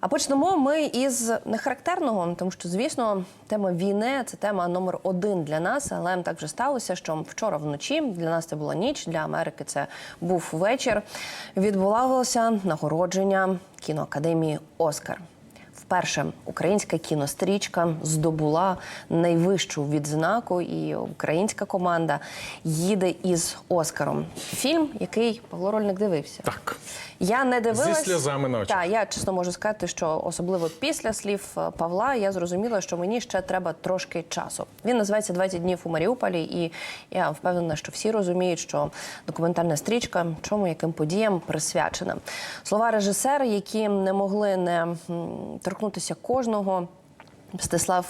А почнемо ми із нехарактерного, тому що, звісно, тема війни це тема номер один для нас. Але так вже сталося, що вчора вночі для нас це була ніч, для Америки це був вечір. Відбувалося нагородження кіноакадемії Оскар. Вперше українська кінострічка здобула найвищу відзнаку, і українська команда їде із Оскаром. Фільм, який Павло Рольник дивився. Так. Я не дивилась. Зі сльозами на очах. Так, я чесно можу сказати, що особливо після слів е, Павла я зрозуміла, що мені ще треба трошки часу. Він називається «20 днів у Маріуполі, і я впевнена, що всі розуміють, що документальна стрічка чому яким подіям присвячена. Слова режисера, які не могли не м, торкнутися кожного. Мстислав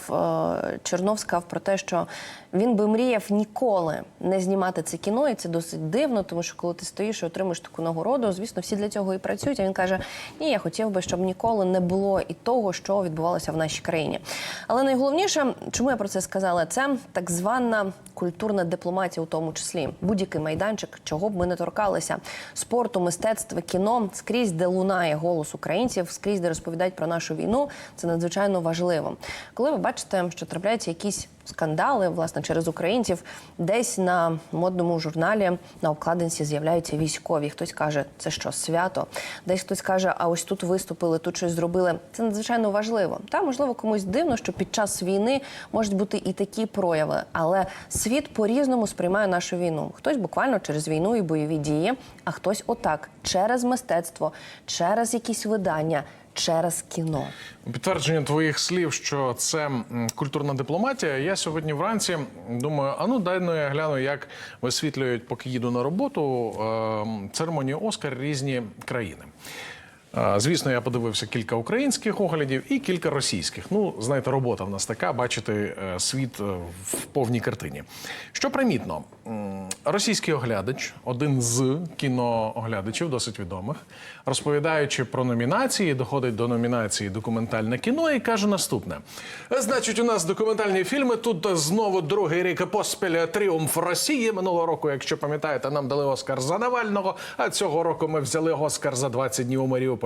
е, Чернов сказав про те, що він би мріяв ніколи не знімати це кіно, і це досить дивно, тому що коли ти стоїш і отримуєш таку нагороду, звісно, всі для цього і працюють. А він каже: Ні, я хотів би, щоб ніколи не було і того, що відбувалося в нашій країні. Але найголовніше, чому я про це сказала, це так звана культурна дипломатія, у тому числі будь-який майданчик, чого б ми не торкалися спорту, мистецтва, кіно скрізь, де лунає голос українців, скрізь, де розповідають про нашу війну, це надзвичайно важливо. Коли ви бачите, що трапляються якісь скандали, власне, через українців, десь на модному журналі на обкладинці з'являються військові. Хтось каже, це що свято. Десь хтось каже, а ось тут виступили, тут щось зробили. Це надзвичайно важливо. Та можливо комусь дивно, що під час війни можуть бути і такі прояви, але світ по-різному сприймає нашу війну. Хтось буквально через війну і бойові дії, а хтось отак через мистецтво, через якісь видання. Через кіно Підтвердження твоїх слів, що це культурна дипломатія. Я сьогодні вранці думаю, а ну дай ну я гляну, як висвітлюють, поки їду на роботу е, церемонію Оскар різні країни. Звісно, я подивився кілька українських оглядів і кілька російських. Ну, знаєте, робота в нас така бачити е, світ е, в повній картині. Що примітно, російський оглядач, один з кінооглядачів, досить відомих, розповідаючи про номінації, доходить до номінації документальне кіно і каже наступне: значить, у нас документальні фільми. Тут знову другий рік поспіль тріумф Росії. Минулого року, якщо пам'ятаєте, нам дали Оскар за Навального. А цього року ми взяли Оскар за 20 днів у Маріуполі.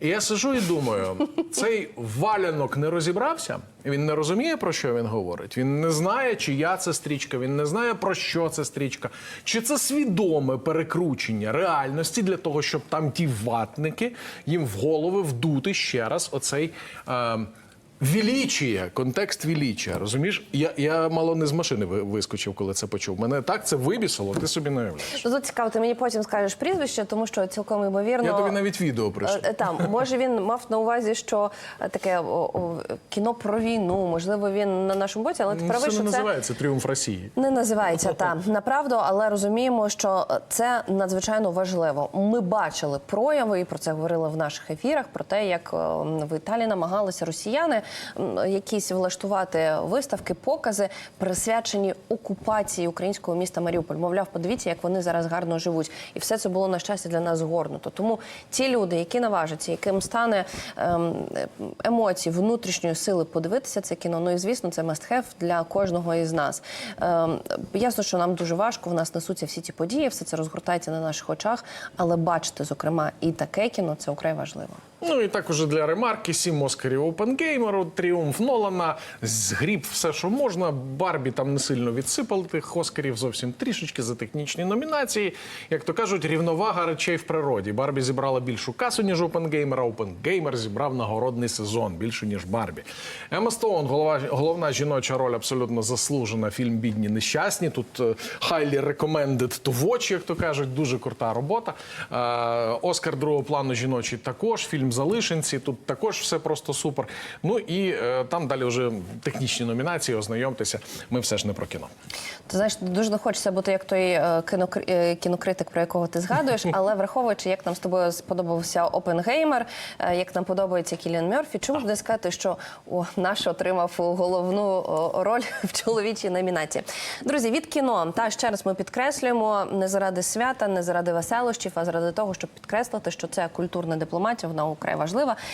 І я сижу і думаю, цей валянок не розібрався. Він не розуміє про що він говорить. Він не знає, чия це стрічка. Він не знає про що це стрічка. Чи це свідоме перекручення реальності для того, щоб там ті ватники їм в голови вдути ще раз оцей. Е, Вілічія, контекст вілічія, розумієш? Я, я мало не з машини вискочив, коли це почув. Мене так це вибісило, ти собі не уявляєш. Ну, Тут цікаво, ти мені потім скажеш прізвище, тому що цілком ймовірно. Я тобі навіть відео прийшов. Е, Там може він мав на увазі, що е, таке о, о, кіно про війну. Можливо, він на нашому боці, але ти Ну, правий, Це що не це називається тріумф Росії. не називається та направду, але розуміємо, що е, це надзвичайно важливо. Ми бачили прояви, і про це говорили в наших ефірах. Про те, як е, в Італії намагалися росіяни якісь влаштувати виставки, покази присвячені окупації українського міста Маріуполь. Мовляв, подивіться, як вони зараз гарно живуть, і все це було на щастя для нас згорнуто. Тому ті люди, які наважаться, яким стане ем, емоцій, внутрішньої сили подивитися це кіно. Ну і звісно, це мастхев для кожного із нас. Ем, ясно, що нам дуже важко. В нас несуться всі ці події, все це розгортається на наших очах. Але бачити, зокрема, і таке кіно це украй важливо. Ну і також для ремарки сім Оскарів Опенгеймеру, тріумф Нолана, згріб все, що можна. Барбі там не сильно відсипали тих Оскарів, зовсім трішечки за технічні номінації. Як то кажуть, рівновага речей в природі. Барбі зібрала більшу касу, ніж Опенгеймер, а Опенгеймер зібрав нагородний сезон більше, ніж Барбі. Ема Стоун, голова, головна жіноча роль, абсолютно заслужена. Фільм Бідні нещасні. Тут е, highly recommended to watch, як то кажуть, дуже крута робота. Е, Оскар другого плану жіночий також. Фільм Залишенці. Тут також все просто супер. Ну і е, там далі вже технічні номінації. Ознайомтеся. Ми все ж не про кіно. Ти знаєш, дуже не хочеться бути як той е, кінокри- е, кінокритик, про якого ти згадуєш, але враховуючи, як нам з тобою сподобався Опенгеймер, е, як нам подобається Кіліан Мерфі, чому ж не сказати, що о, наш отримав головну о, роль в чоловічій номінації. Друзі, від кіно та ще раз ми підкреслюємо не заради свята, не заради веселощів, а заради того, щоб підкреслити, що це культурна дипломатія, вона украй важлива.